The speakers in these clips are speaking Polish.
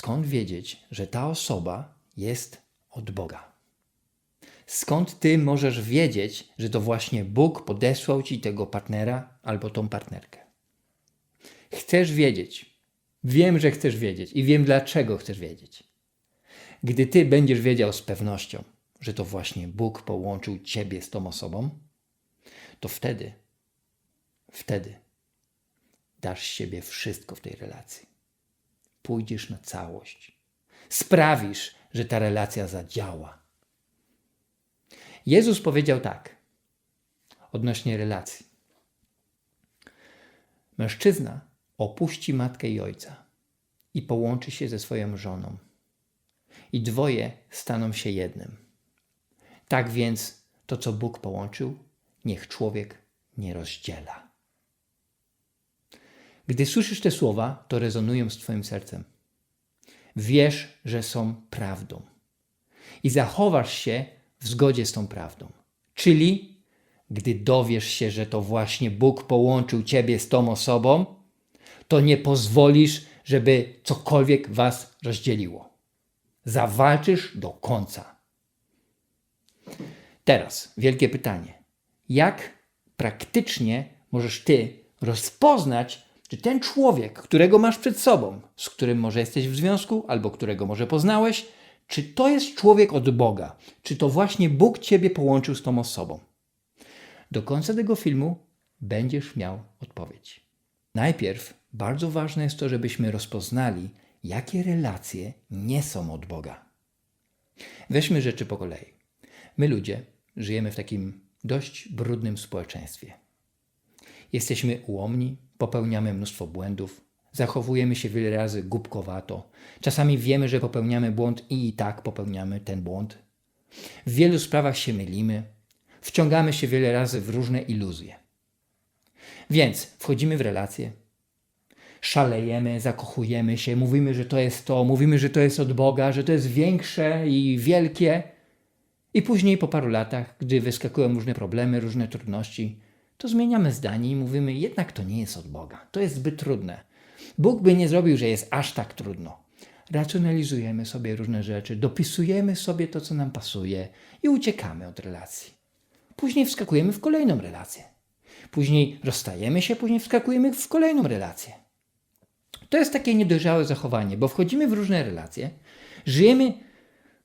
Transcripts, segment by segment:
skąd wiedzieć, że ta osoba jest od Boga? Skąd ty możesz wiedzieć, że to właśnie Bóg podesłał ci tego partnera albo tą partnerkę? Chcesz wiedzieć. Wiem, że chcesz wiedzieć i wiem, dlaczego chcesz wiedzieć. Gdy ty będziesz wiedział z pewnością, że to właśnie Bóg połączył ciebie z tą osobą, to wtedy, wtedy dasz siebie wszystko w tej relacji. Pójdziesz na całość. Sprawisz, że ta relacja zadziała. Jezus powiedział tak odnośnie relacji. Mężczyzna opuści matkę i ojca i połączy się ze swoją żoną. I dwoje staną się jednym. Tak więc to, co Bóg połączył, niech człowiek nie rozdziela. Gdy słyszysz te słowa, to rezonują z Twoim sercem. Wiesz, że są prawdą i zachowasz się w zgodzie z tą prawdą. Czyli, gdy dowiesz się, że to właśnie Bóg połączył Ciebie z tą osobą, to nie pozwolisz, żeby cokolwiek Was rozdzieliło. Zawalczysz do końca. Teraz wielkie pytanie. Jak praktycznie możesz Ty rozpoznać, czy ten człowiek, którego masz przed sobą, z którym może jesteś w związku, albo którego może poznałeś, czy to jest człowiek od Boga? Czy to właśnie Bóg Ciebie połączył z tą osobą? Do końca tego filmu będziesz miał odpowiedź. Najpierw bardzo ważne jest to, żebyśmy rozpoznali, jakie relacje nie są od Boga. Weźmy rzeczy po kolei. My ludzie żyjemy w takim dość brudnym społeczeństwie. Jesteśmy ułomni, popełniamy mnóstwo błędów, zachowujemy się wiele razy głupkowato. Czasami wiemy, że popełniamy błąd i i tak popełniamy ten błąd. W wielu sprawach się mylimy, wciągamy się wiele razy w różne iluzje. Więc wchodzimy w relacje, szalejemy, zakochujemy się, mówimy, że to jest to, mówimy, że to jest od Boga, że to jest większe i wielkie. I później po paru latach, gdy wyskakują różne problemy, różne trudności, to zmieniamy zdanie i mówimy, jednak to nie jest od Boga. To jest zbyt trudne. Bóg by nie zrobił, że jest aż tak trudno. Racjonalizujemy sobie różne rzeczy, dopisujemy sobie to, co nam pasuje i uciekamy od relacji. Później wskakujemy w kolejną relację. Później rozstajemy się, później wskakujemy w kolejną relację. To jest takie niedojrzałe zachowanie, bo wchodzimy w różne relacje, żyjemy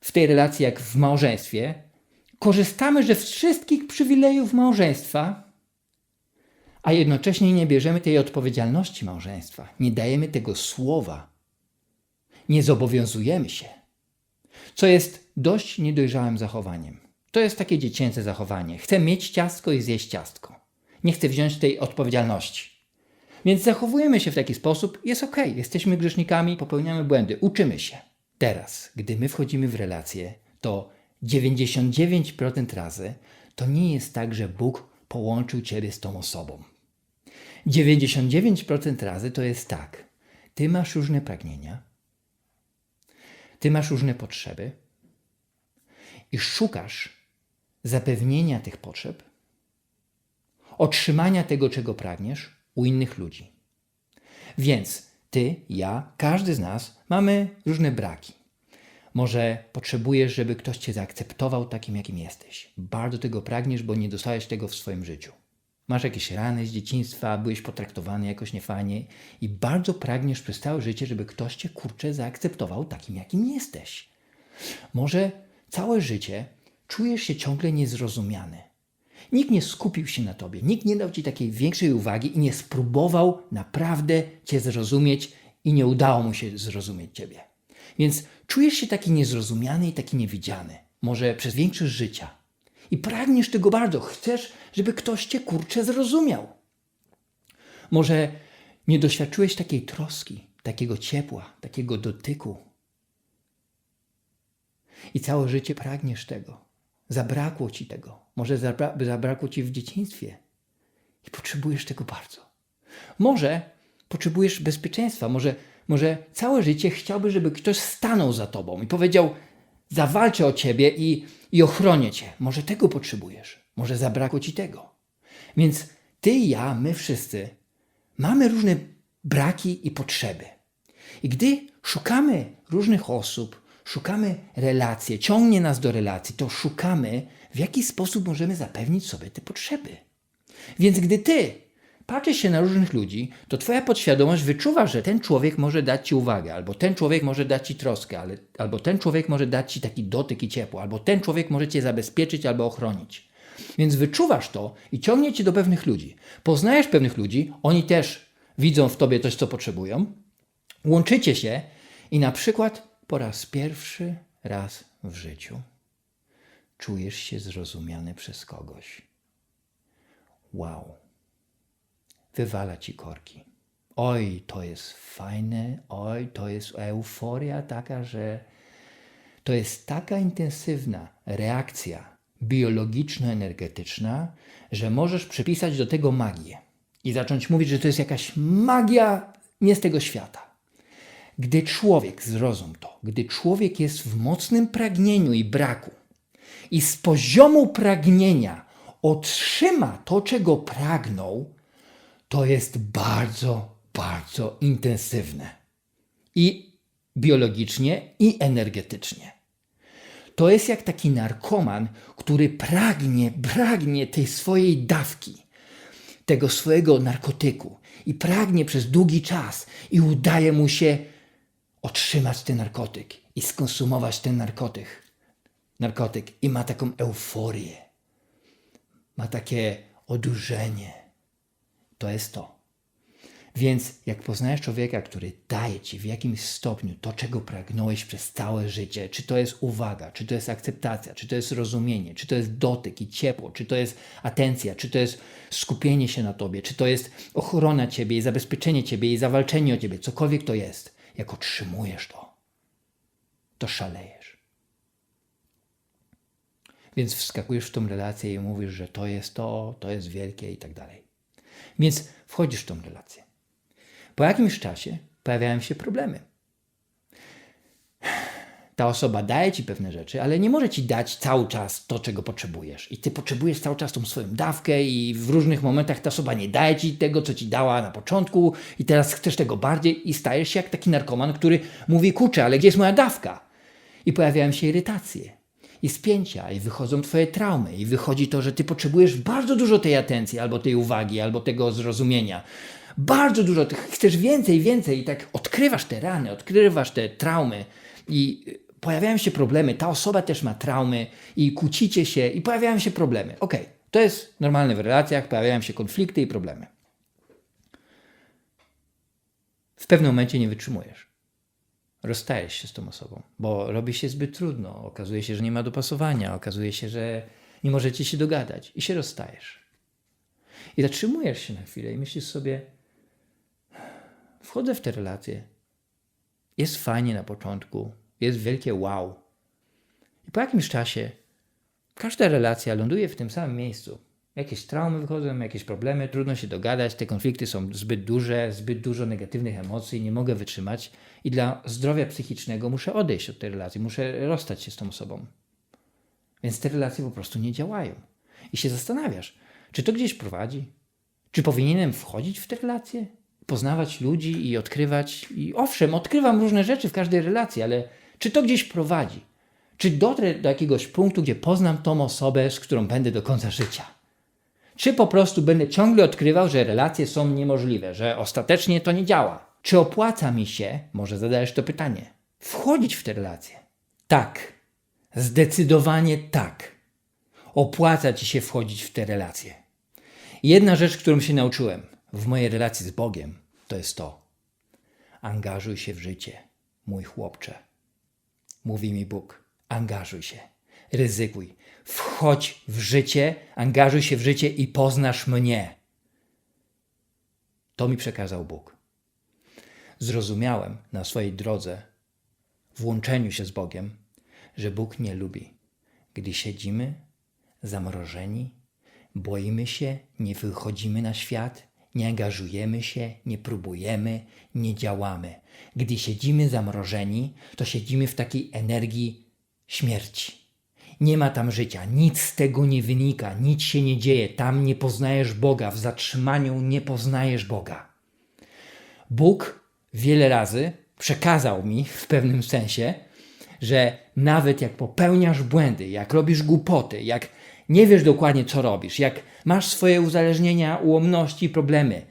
w tej relacji jak w małżeństwie, korzystamy ze wszystkich przywilejów małżeństwa, a jednocześnie nie bierzemy tej odpowiedzialności małżeństwa, nie dajemy tego słowa, nie zobowiązujemy się, co jest dość niedojrzałym zachowaniem. To jest takie dziecięce zachowanie. Chcę mieć ciastko i zjeść ciastko. Nie chcę wziąć tej odpowiedzialności. Więc zachowujemy się w taki sposób, jest ok, jesteśmy grzesznikami, popełniamy błędy, uczymy się. Teraz, gdy my wchodzimy w relacje, to 99% razy to nie jest tak, że Bóg połączył ciebie z tą osobą. 99% razy to jest tak. Ty masz różne pragnienia, ty masz różne potrzeby i szukasz zapewnienia tych potrzeb, otrzymania tego, czego pragniesz u innych ludzi. Więc ty, ja, każdy z nas mamy różne braki. Może potrzebujesz, żeby ktoś cię zaakceptował takim, jakim jesteś. Bardzo tego pragniesz, bo nie dostałeś tego w swoim życiu. Masz jakieś rany z dzieciństwa, byłeś potraktowany jakoś niefajnie i bardzo pragniesz przez całe życie, żeby ktoś cię kurczę zaakceptował takim, jakim jesteś. Może całe życie czujesz się ciągle niezrozumiany. Nikt nie skupił się na tobie, nikt nie dał ci takiej większej uwagi i nie spróbował naprawdę cię zrozumieć i nie udało mu się zrozumieć ciebie. Więc czujesz się taki niezrozumiany i taki niewidziany, może przez większość życia. I pragniesz tego bardzo, chcesz, żeby ktoś cię kurczę zrozumiał. Może nie doświadczyłeś takiej troski, takiego ciepła, takiego dotyku. I całe życie pragniesz tego. Zabrakło ci tego. Może zabra zabrakło ci w dzieciństwie. I potrzebujesz tego bardzo. Może potrzebujesz bezpieczeństwa. Może, może całe życie chciałbyś, żeby ktoś stanął za tobą i powiedział: Zawalczę o ciebie i, i ochronię cię. Może tego potrzebujesz. Może zabrakło ci tego. Więc ty i ja, my wszyscy mamy różne braki i potrzeby. I gdy szukamy różnych osób, szukamy relacji, ciągnie nas do relacji, to szukamy, w jaki sposób możemy zapewnić sobie te potrzeby. Więc gdy ty patrzysz się na różnych ludzi, to twoja podświadomość wyczuwa, że ten człowiek może dać ci uwagę, albo ten człowiek może dać ci troskę, ale, albo ten człowiek może dać ci taki dotyk i ciepło, albo ten człowiek może cię zabezpieczyć albo ochronić. Więc wyczuwasz to i ciągnie cię do pewnych ludzi. Poznajesz pewnych ludzi, oni też widzą w tobie coś, co potrzebują, łączycie się i na przykład po raz pierwszy raz w życiu czujesz się zrozumiany przez kogoś. Wow. Wywala ci korki. Oj, to jest fajne, oj, to jest euforia taka, że to jest taka intensywna reakcja biologiczno-energetyczna, że możesz przypisać do tego magię i zacząć mówić, że to jest jakaś magia nie z tego świata. Gdy człowiek, zrozum to, gdy człowiek jest w mocnym pragnieniu i braku i z poziomu pragnienia otrzyma to, czego pragnął, to jest bardzo, bardzo intensywne. I biologicznie, i energetycznie. To jest jak taki narkoman, który pragnie, pragnie tej swojej dawki, tego swojego narkotyku i pragnie przez długi czas i udaje mu się otrzymać ten narkotyk i skonsumować ten narkotyk. Narkotyk i ma taką euforię, ma takie odurzenie. To jest to. Więc jak poznajesz człowieka, który daje ci w jakimś stopniu to, czego pragnąłeś przez całe życie, czy to jest uwaga, czy to jest akceptacja, czy to jest rozumienie, czy to jest dotyk i ciepło, czy to jest atencja, czy to jest skupienie się na tobie, czy to jest ochrona ciebie i zabezpieczenie ciebie i zawalczenie o ciebie, cokolwiek to jest, jak otrzymujesz to, to szalejesz. Więc wskakujesz w tą relację i mówisz, że to jest to, to jest wielkie i tak dalej. Więc wchodzisz w tą relację. Po jakimś czasie pojawiają się problemy. Ta osoba daje ci pewne rzeczy, ale nie może ci dać cały czas to, czego potrzebujesz. I ty potrzebujesz cały czas tą swoją dawkę, i w różnych momentach ta osoba nie daje ci tego, co ci dała na początku, i teraz chcesz tego bardziej, i stajesz się jak taki narkoman, który mówi: Kurczę, ale gdzie jest moja dawka? I pojawiają się irytacje i spięcia, i wychodzą twoje traumy, i wychodzi to, że ty potrzebujesz bardzo dużo tej atencji, albo tej uwagi, albo tego zrozumienia. Bardzo dużo, chcesz więcej, więcej, i tak odkrywasz te rany, odkrywasz te traumy, i pojawiają się problemy. Ta osoba też ma traumy, i kłócicie się, i pojawiają się problemy. Okej, to jest normalne w relacjach, pojawiają się konflikty i problemy. W pewnym momencie nie wytrzymujesz rozstajesz się z tą osobą, bo robi się zbyt trudno, okazuje się, że nie ma dopasowania, okazuje się, że nie możecie się dogadać i się rozstajesz. I zatrzymujesz się na chwilę i myślisz sobie, wchodzę w tę relację, jest fajnie na początku, jest wielkie wow. I po jakimś czasie każda relacja ląduje w tym samym miejscu. Jakieś traumy wychodzą, jakieś problemy, trudno się dogadać, te konflikty są zbyt duże, zbyt dużo negatywnych emocji, nie mogę wytrzymać i dla zdrowia psychicznego muszę odejść od tej relacji, muszę rozstać się z tą osobą. Więc te relacje po prostu nie działają. I się zastanawiasz, czy to gdzieś prowadzi? Czy powinienem wchodzić w te relacje? Poznawać ludzi i odkrywać. I owszem, odkrywam różne rzeczy w każdej relacji, ale czy to gdzieś prowadzi? Czy dotrę do jakiegoś punktu, gdzie poznam tą osobę, z którą będę do końca życia? Czy po prostu będę ciągle odkrywał, że relacje są niemożliwe, że ostatecznie to nie działa? Czy opłaca mi się, może zadajesz to pytanie, wchodzić w te relacje? Tak, zdecydowanie tak. Opłaca ci się wchodzić w te relacje. Jedna rzecz, którą się nauczyłem w mojej relacji z Bogiem, to jest to. Angażuj się w życie, mój chłopcze. Mówi mi Bóg, angażuj się, ryzykuj, wchodź w życie, angażuj się w życie i poznasz mnie. To mi przekazał Bóg. Zrozumiałem na swojej drodze, w łączeniu się z Bogiem, że Bóg nie lubi, gdy siedzimy zamrożeni, boimy się, nie wychodzimy na świat, nie angażujemy się, nie próbujemy, nie działamy. Gdy siedzimy zamrożeni, to siedzimy w takiej energii śmierci. Nie ma tam życia, nic z tego nie wynika, nic się nie dzieje, tam nie poznajesz Boga, w zatrzymaniu nie poznajesz Boga. Bóg wiele razy przekazał mi w pewnym sensie, że nawet jak popełniasz błędy, jak robisz głupoty, jak nie wiesz dokładnie co robisz, jak masz swoje uzależnienia, ułomności, problemy,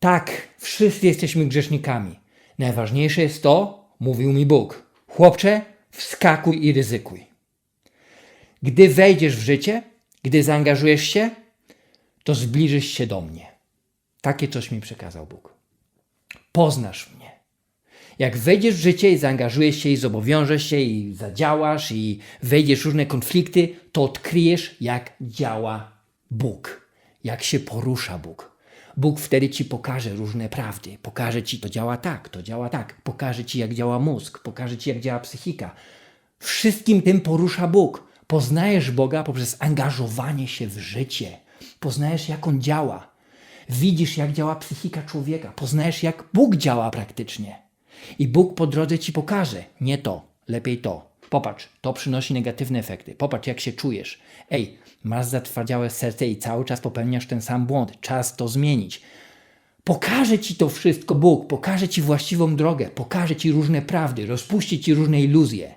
tak, wszyscy jesteśmy grzesznikami. Najważniejsze jest to, mówił mi Bóg. Chłopcze, wskakuj i ryzykuj. Gdy wejdziesz w życie, gdy zaangażujesz się, to zbliżysz się do mnie. Takie coś mi przekazał Bóg. Poznasz mnie. Jak wejdziesz w życie i zaangażujesz się i zobowiążesz się i zadziałasz i wejdziesz w różne konflikty, to odkryjesz, jak działa Bóg, jak się porusza Bóg. Bóg wtedy ci pokaże różne prawdy. Pokaże ci, to działa tak, to działa tak. Pokaże ci, jak działa mózg, pokaże ci, jak działa psychika. Wszystkim tym porusza Bóg. Poznajesz Boga poprzez angażowanie się w życie. Poznajesz, jak On działa. Widzisz, jak działa psychika człowieka. Poznajesz, jak Bóg działa praktycznie. I Bóg po drodze ci pokaże. Nie to, lepiej to. Popatrz, to przynosi negatywne efekty. Popatrz, jak się czujesz. Ej, masz zatwardziałe serce i cały czas popełniasz ten sam błąd. Czas to zmienić. Pokaże ci to wszystko Bóg, pokaże ci właściwą drogę, pokaże ci różne prawdy, rozpuści ci różne iluzje.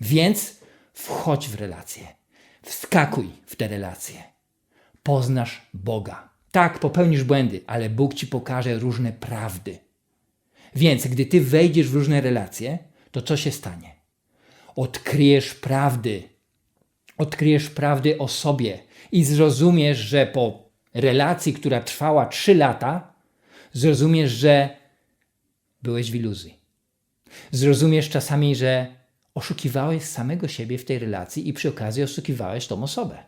Więc wchodź w relacje, wskakuj w te relacje. Poznasz Boga. Tak, popełnisz błędy, ale Bóg ci pokaże różne prawdy. Więc gdy ty wejdziesz w różne relacje, to co się stanie? Odkryjesz prawdy. Odkryjesz prawdy o sobie i zrozumiesz, że po relacji, która trwała 3 lata, zrozumiesz, że byłeś w iluzji. Zrozumiesz czasami, że oszukiwałeś samego siebie w tej relacji i przy okazji oszukiwałeś tą osobę.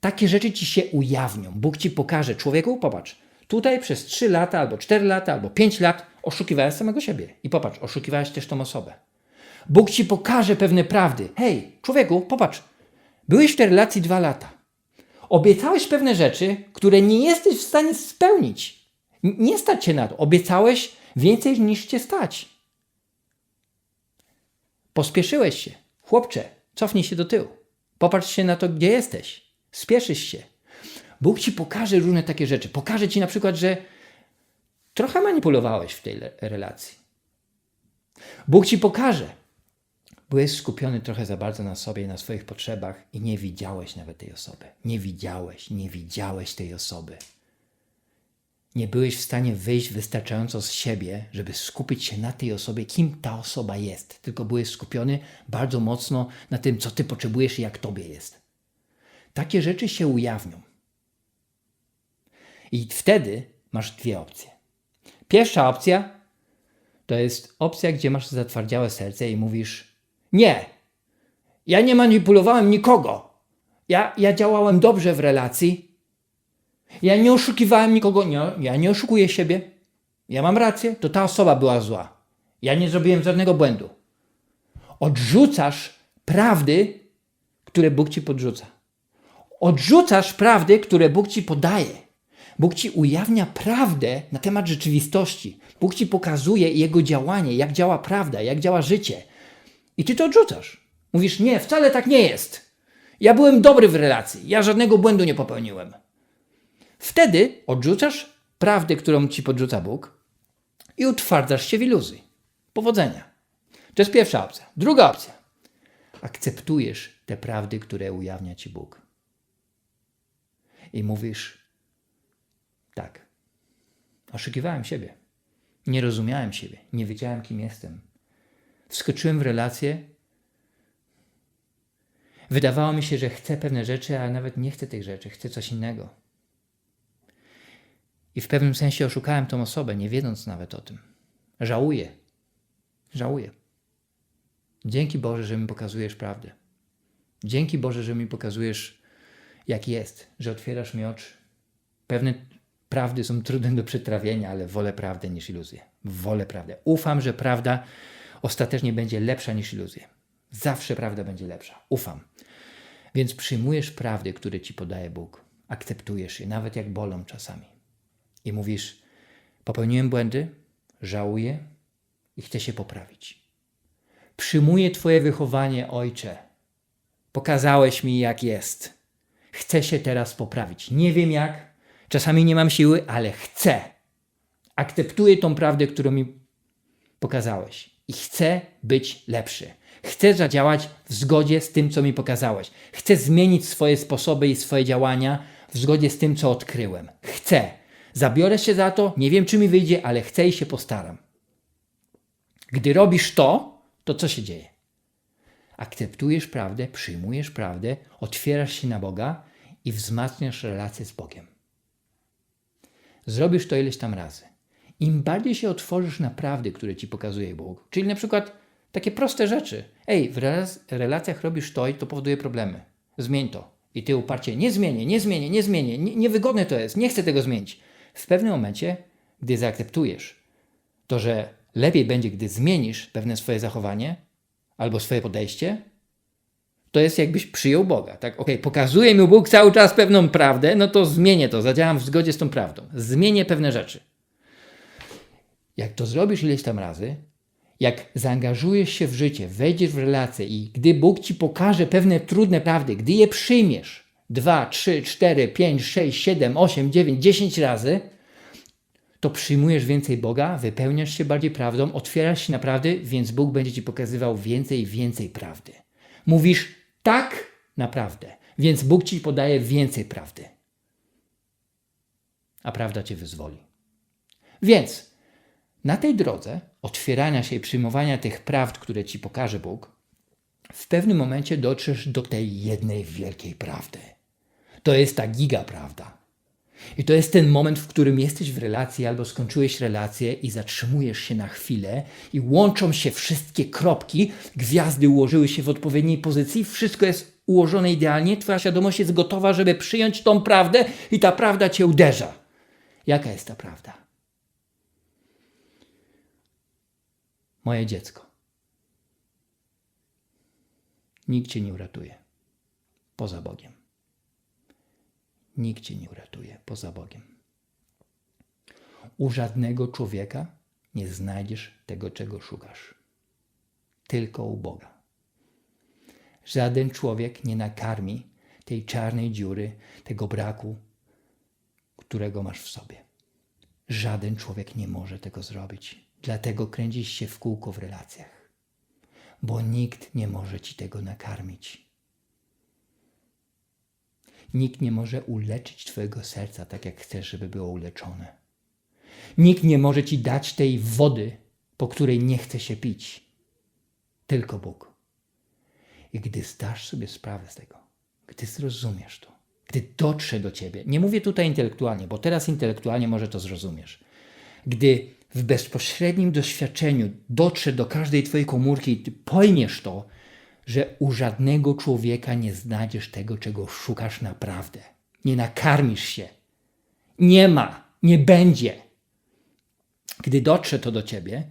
Takie rzeczy ci się ujawnią. Bóg ci pokaże. Człowieku, popatrz, tutaj przez 3 lata, albo 4 lata, albo 5 lat oszukiwałeś samego siebie. I popatrz, oszukiwałeś też tą osobę. Bóg ci pokaże pewne prawdy. Hej, człowieku, popatrz, byłeś w tej relacji 2 lata. Obiecałeś pewne rzeczy, które nie jesteś w stanie spełnić. Nie stać cię na to. Obiecałeś więcej niż cię stać. Pospieszyłeś się. Chłopcze, cofnij się do tyłu. Popatrz się na to, gdzie jesteś. Spieszysz się. Bóg ci pokaże różne takie rzeczy. Pokaże ci na przykład, że trochę manipulowałeś w tej relacji. Bóg ci pokaże. Byłeś skupiony trochę za bardzo na sobie na swoich potrzebach i nie widziałeś nawet tej osoby. Nie widziałeś, nie widziałeś tej osoby. Nie byłeś w stanie wyjść wystarczająco z siebie, żeby skupić się na tej osobie, kim ta osoba jest. Tylko byłeś skupiony bardzo mocno na tym, co ty potrzebujesz i jak tobie jest. Takie rzeczy się ujawnią. I wtedy masz dwie opcje. Pierwsza opcja to jest opcja, gdzie masz zatwardziałe serce i mówisz: Nie, ja nie manipulowałem nikogo. Ja, ja działałem dobrze w relacji. Ja nie oszukiwałem nikogo. Nie, ja nie oszukuję siebie. Ja mam rację, to ta osoba była zła. Ja nie zrobiłem żadnego błędu. Odrzucasz prawdy, które Bóg ci podrzuca. Odrzucasz prawdy, które Bóg ci podaje. Bóg ci ujawnia prawdę na temat rzeczywistości. Bóg ci pokazuje jego działanie, jak działa prawda, jak działa życie. I ty to odrzucasz. Mówisz, nie, wcale tak nie jest. Ja byłem dobry w relacji, ja żadnego błędu nie popełniłem. Wtedy odrzucasz prawdę, którą ci podrzuca Bóg i utwardzasz się w iluzji. Powodzenia. To jest pierwsza opcja. Druga opcja. Akceptujesz te prawdy, które ujawnia ci Bóg. I mówisz, tak, oszukiwałem siebie. Nie rozumiałem siebie. Nie wiedziałem, kim jestem. Wskoczyłem w relację. Wydawało mi się, że chcę pewne rzeczy, a nawet nie chcę tych rzeczy. Chcę coś innego. I w pewnym sensie oszukałem tą osobę, nie wiedząc nawet o tym. Żałuję. Żałuję. Dzięki Boże, że mi pokazujesz prawdę. Dzięki Boże, że mi pokazujesz, jak jest, że otwierasz mi oczy. Pewne prawdy są trudne do przetrawienia, ale wolę prawdę niż iluzję. Wolę prawdę. Ufam, że prawda ostatecznie będzie lepsza niż iluzje. Zawsze prawda będzie lepsza. Ufam. Więc przyjmujesz prawdy, które ci podaje Bóg. Akceptujesz je, nawet jak bolą czasami. I mówisz: Popełniłem błędy, żałuję i chcę się poprawić. Przyjmuję Twoje wychowanie, ojcze. Pokazałeś mi, jak jest. Chcę się teraz poprawić. Nie wiem jak, czasami nie mam siły, ale chcę. Akceptuję tą prawdę, którą mi pokazałeś i chcę być lepszy. Chcę zadziałać w zgodzie z tym, co mi pokazałeś. Chcę zmienić swoje sposoby i swoje działania w zgodzie z tym, co odkryłem. Chcę. Zabiorę się za to, nie wiem, czy mi wyjdzie, ale chcę i się postaram. Gdy robisz to, to co się dzieje? Akceptujesz prawdę, przyjmujesz prawdę, otwierasz się na Boga i wzmacniasz relację z Bogiem. Zrobisz to ileś tam razy. Im bardziej się otworzysz na prawdy, które ci pokazuje Bóg, czyli na przykład takie proste rzeczy. Ej, w rela- relacjach robisz to i to powoduje problemy. Zmień to. I ty uparcie, nie zmienię, nie zmienię, nie zmienię, nie, niewygodne to jest, nie chcę tego zmienić. W pewnym momencie, gdy zaakceptujesz to, że lepiej będzie, gdy zmienisz pewne swoje zachowanie albo swoje podejście, to jest jakbyś przyjął Boga. Tak, okej, pokazuje mi Bóg cały czas pewną prawdę, no to zmienię to, zadziałam w zgodzie z tą prawdą. Zmienię pewne rzeczy. Jak to zrobisz ileś tam razy, jak zaangażujesz się w życie, wejdziesz w relacje i gdy Bóg ci pokaże pewne trudne prawdy, gdy je przyjmiesz dwa, trzy, cztery, pięć, sześć, siedem, osiem, dziewięć, dziesięć razy, to przyjmujesz więcej Boga, wypełniasz się bardziej prawdą, otwierasz się na prawdy, więc Bóg będzie ci pokazywał więcej i więcej prawdy. Mówisz tak na prawdę, więc Bóg ci podaje więcej prawdy. A prawda cię wyzwoli. Więc na tej drodze otwierania się i przyjmowania tych prawd, które ci pokaże Bóg, w pewnym momencie dotrzesz do tej jednej wielkiej prawdy. To jest ta giga prawda. I to jest ten moment, w którym jesteś w relacji albo skończyłeś relację i zatrzymujesz się na chwilę i łączą się wszystkie kropki, gwiazdy ułożyły się w odpowiedniej pozycji, wszystko jest ułożone idealnie, twoja świadomość jest gotowa, żeby przyjąć tą prawdę i ta prawda cię uderza. Jaka jest ta prawda? Moje dziecko. Nikt cię nie uratuje poza Bogiem. Nikt cię nie uratuje poza Bogiem. U żadnego człowieka nie znajdziesz tego, czego szukasz. Tylko u Boga. Żaden człowiek nie nakarmi tej czarnej dziury, tego braku, którego masz w sobie. Żaden człowiek nie może tego zrobić. Dlatego kręcisz się w kółko w relacjach, bo nikt nie może ci tego nakarmić. Nikt nie może uleczyć Twojego serca tak, jak chcesz, żeby było uleczone. Nikt nie może Ci dać tej wody, po której nie chce się pić. Tylko Bóg. I gdy zdasz sobie sprawę z tego, gdy zrozumiesz to, gdy dotrze do Ciebie, nie mówię tutaj intelektualnie, bo teraz intelektualnie może to zrozumiesz, gdy w bezpośrednim doświadczeniu dotrze do każdej Twojej komórki i Ty pojmiesz to, że u żadnego człowieka nie znajdziesz tego, czego szukasz naprawdę. Nie nakarmisz się. Nie ma, nie będzie. Gdy dotrze to do ciebie,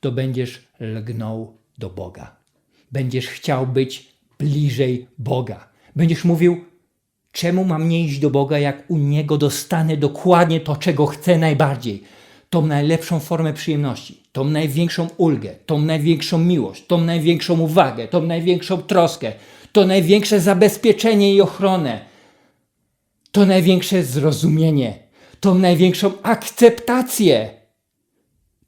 to będziesz lgnął do Boga. Będziesz chciał być bliżej Boga. Będziesz mówił, czemu mam nie iść do Boga, jak u Niego dostanę dokładnie to, czego chcę najbardziej tą najlepszą formę przyjemności, tą największą ulgę, tą największą miłość, tą największą uwagę, tą największą troskę, to największe zabezpieczenie i ochronę, to największe zrozumienie, tą największą akceptację.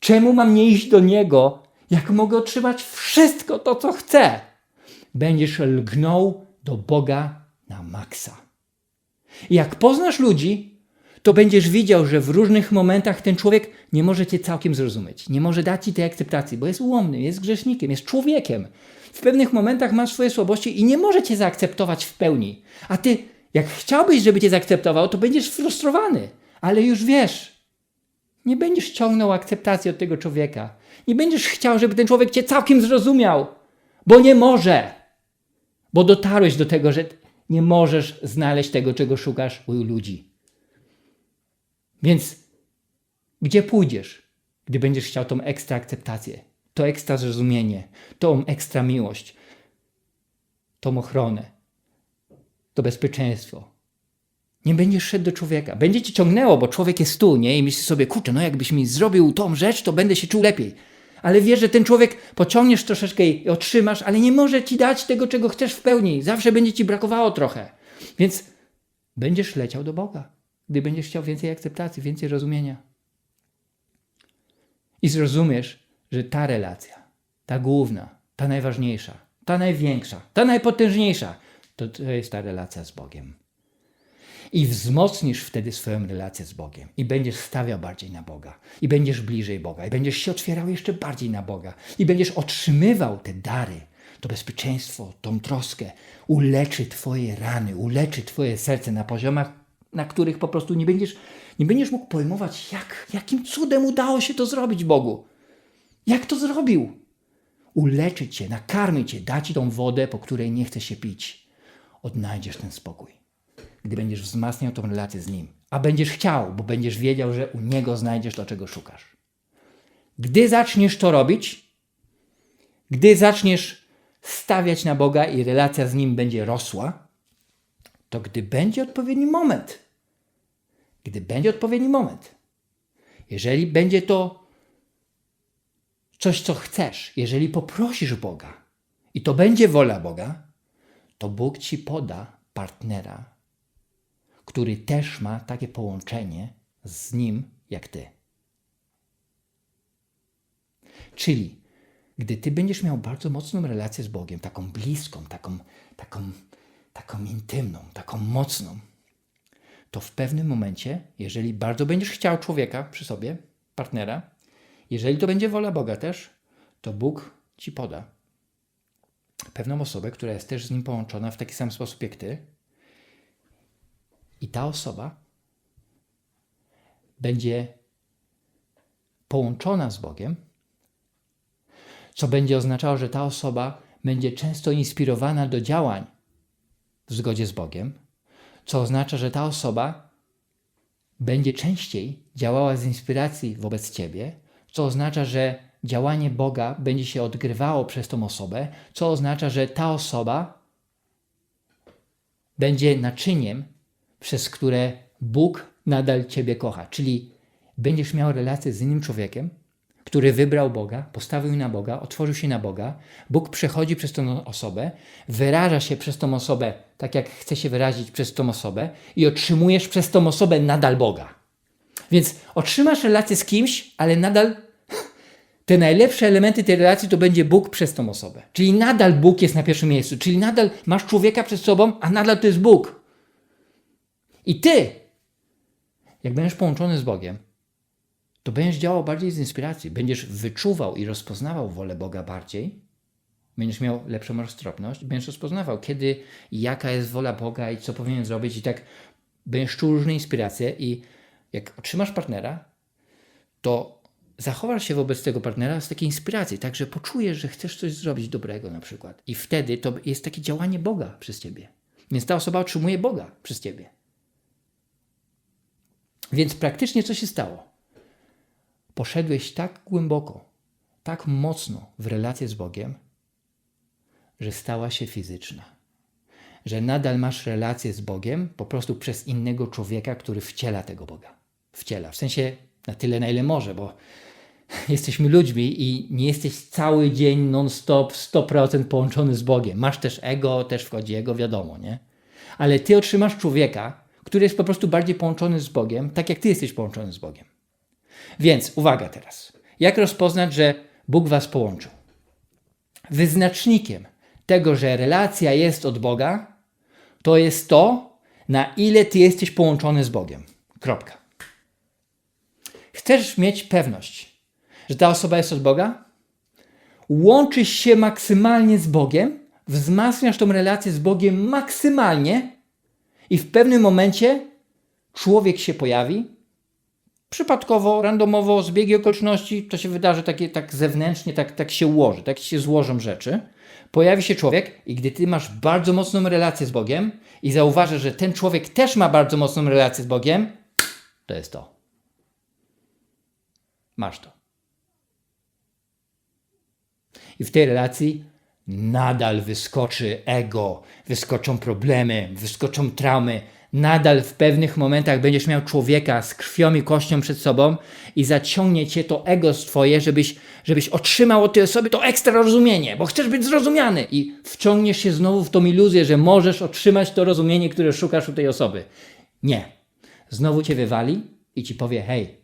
Czemu mam nie iść do Niego, jak mogę otrzymać wszystko to, co chcę? Będziesz lgnął do Boga na maksa. Jak poznasz ludzi, to będziesz widział, że w różnych momentach ten człowiek nie może cię całkiem zrozumieć, nie może dać ci tej akceptacji, bo jest ułomny, jest grzesznikiem, jest człowiekiem. W pewnych momentach masz swoje słabości i nie może cię zaakceptować w pełni. A ty, jak chciałbyś, żeby cię zaakceptował, to będziesz frustrowany, ale już wiesz, nie będziesz ciągnął akceptacji od tego człowieka. Nie będziesz chciał, żeby ten człowiek cię całkiem zrozumiał, bo nie może. Bo dotarłeś do tego, że nie możesz znaleźć tego, czego szukasz u ludzi. Więc gdzie pójdziesz, gdy będziesz chciał tą ekstra akceptację, to ekstra zrozumienie, tą ekstra miłość, tą ochronę, to bezpieczeństwo? Nie będziesz szedł do człowieka. Będzie ci ciągnęło, bo człowiek jest tu, nie? I myślisz sobie, kurczę, no jakbyś mi zrobił tą rzecz, to będę się czuł lepiej. Ale wiesz, że ten człowiek pociągniesz troszeczkę i otrzymasz, ale nie może ci dać tego, czego chcesz w pełni. Zawsze będzie ci brakowało trochę. Więc będziesz leciał do Boga, gdy będziesz chciał więcej akceptacji, więcej rozumienia. I zrozumiesz, że ta relacja, ta główna, ta najważniejsza, ta największa, ta najpotężniejsza, to, to jest ta relacja z Bogiem. I wzmocnisz wtedy swoją relację z Bogiem. I będziesz stawiał bardziej na Boga. I będziesz bliżej Boga. I będziesz się otwierał jeszcze bardziej na Boga. I będziesz otrzymywał te dary, to bezpieczeństwo, tą troskę. Uleczy Twoje rany, uleczy Twoje serce na poziomach, na których po prostu nie będziesz, nie będziesz mógł pojmować, jak, jakim cudem udało się to zrobić Bogu. Jak to zrobił? Uleczy Cię, nakarmi Cię, da Ci tą wodę, po której nie chce się pić. Odnajdziesz ten spokój gdy będziesz wzmacniał tą relację z Nim. A będziesz chciał, bo będziesz wiedział, że u Niego znajdziesz to, czego szukasz. Gdy zaczniesz to robić, gdy zaczniesz stawiać na Boga i relacja z Nim będzie rosła, to gdy będzie odpowiedni moment, gdy będzie odpowiedni moment, jeżeli będzie to coś, co chcesz, jeżeli poprosisz Boga i to będzie wola Boga, to Bóg ci poda partnera, który też ma takie połączenie z nim jak ty. Czyli, gdy ty będziesz miał bardzo mocną relację z Bogiem, taką bliską, taką, taką, taką intymną, taką mocną, to w pewnym momencie, jeżeli bardzo będziesz chciał człowieka przy sobie, partnera, jeżeli to będzie wola Boga też, to Bóg ci poda pewną osobę, która jest też z nim połączona w taki sam sposób jak ty, i ta osoba będzie połączona z Bogiem, co będzie oznaczało, że ta osoba będzie często inspirowana do działań w zgodzie z Bogiem, co oznacza, że ta osoba będzie częściej działała z inspiracji wobec Ciebie, co oznacza, że działanie Boga będzie się odgrywało przez tą osobę, co oznacza, że ta osoba będzie naczyniem przez które Bóg nadal Ciebie kocha. Czyli będziesz miał relację z innym człowiekiem, który wybrał Boga, postawił na Boga, otworzył się na Boga. Bóg przechodzi przez tą osobę, wyraża się przez tą osobę tak, jak chce się wyrazić przez tą osobę i otrzymujesz przez tą osobę nadal Boga. Więc otrzymasz relację z kimś, ale nadal te najlepsze elementy tej relacji to będzie Bóg przez tą osobę. Czyli nadal Bóg jest na pierwszym miejscu, czyli nadal masz człowieka przed sobą, a nadal to jest Bóg. I ty, jak będziesz połączony z Bogiem, to będziesz działał bardziej z inspiracji, będziesz wyczuwał i rozpoznawał wolę Boga bardziej, będziesz miał lepszą roztropność, będziesz rozpoznawał, kiedy i jaka jest wola Boga i co powinien zrobić, i tak będziesz czuł różne inspiracje. I jak otrzymasz partnera, to zachowasz się wobec tego partnera z takiej inspiracji, tak, że poczujesz, że chcesz coś zrobić dobrego na przykład. I wtedy to jest takie działanie Boga przez ciebie. Więc ta osoba otrzymuje Boga przez ciebie. Więc praktycznie co się stało? Poszedłeś tak głęboko, tak mocno w relację z Bogiem, że stała się fizyczna. Że nadal masz relację z Bogiem po prostu przez innego człowieka, który wciela tego Boga. Wciela. W sensie na tyle, na ile może, bo jesteśmy ludźmi i nie jesteś cały dzień non-stop 100% połączony z Bogiem. Masz też ego, też wchodzi ego, wiadomo, nie? Ale ty otrzymasz człowieka, który jest po prostu bardziej połączony z Bogiem, tak jak ty jesteś połączony z Bogiem. Więc uwaga teraz. Jak rozpoznać, że Bóg was połączył? Wyznacznikiem tego, że relacja jest od Boga, to jest to, na ile ty jesteś połączony z Bogiem. Kropka. Chcesz mieć pewność, że ta osoba jest od Boga? Łączysz się maksymalnie z Bogiem, wzmacniasz tą relację z Bogiem maksymalnie, i w pewnym momencie człowiek się pojawi, przypadkowo, randomowo, z biegi okoliczności, to się wydarzy takie, tak zewnętrznie, tak, tak się ułoży, tak się złożą rzeczy. Pojawi się człowiek i gdy ty masz bardzo mocną relację z Bogiem i zauważysz, że ten człowiek też ma bardzo mocną relację z Bogiem, to jest to. Masz to. I w tej relacji nadal wyskoczy ego, wyskoczą problemy, wyskoczą traumy. Nadal w pewnych momentach będziesz miał człowieka z krwią i kością przed sobą i zaciągnie cię to ego swoje, żebyś, żebyś otrzymał od tej osoby to ekstra rozumienie, bo chcesz być zrozumiany i wciągniesz się znowu w tą iluzję, że możesz otrzymać to rozumienie, które szukasz u tej osoby. Nie. Znowu cię wywali i ci powie: Hej,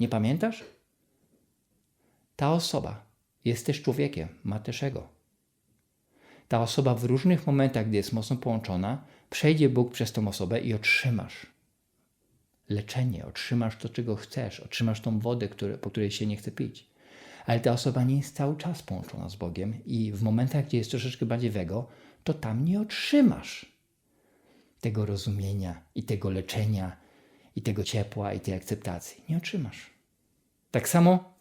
nie pamiętasz? ta osoba jest też człowiekiem, ma też ego. Ta osoba w różnych momentach, gdy jest mocno połączona, przejdzie Bóg przez tą osobę i otrzymasz leczenie, otrzymasz to, czego chcesz, otrzymasz tą wodę, które, po której się nie chce pić. Ale ta osoba nie jest cały czas połączona z Bogiem i w momentach, gdzie jest troszeczkę bardziej wego, to tam nie otrzymasz tego rozumienia i tego leczenia i tego ciepła i tej akceptacji. Nie otrzymasz. Tak samo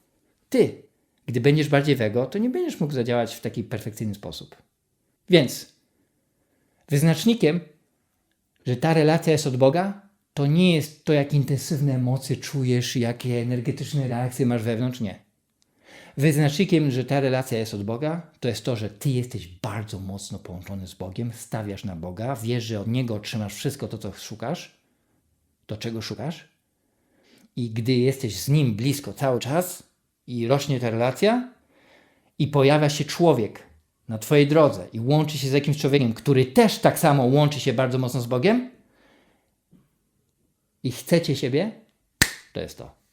ty, gdy będziesz bardziej wego, to nie będziesz mógł zadziałać w taki perfekcyjny sposób. Więc wyznacznikiem, że ta relacja jest od Boga, to nie jest to, jak intensywne emocje czujesz, jakie energetyczne reakcje masz wewnątrz, nie. Wyznacznikiem, że ta relacja jest od Boga, to jest to, że ty jesteś bardzo mocno połączony z Bogiem, stawiasz na Boga, wiesz, że od Niego otrzymasz wszystko to, co szukasz, to czego szukasz. I gdy jesteś z Nim blisko cały czas i rośnie ta relacja, i pojawia się człowiek na Twojej drodze i łączy się z jakimś człowiekiem, który też tak samo łączy się bardzo mocno z Bogiem i chcecie siebie, to jest to.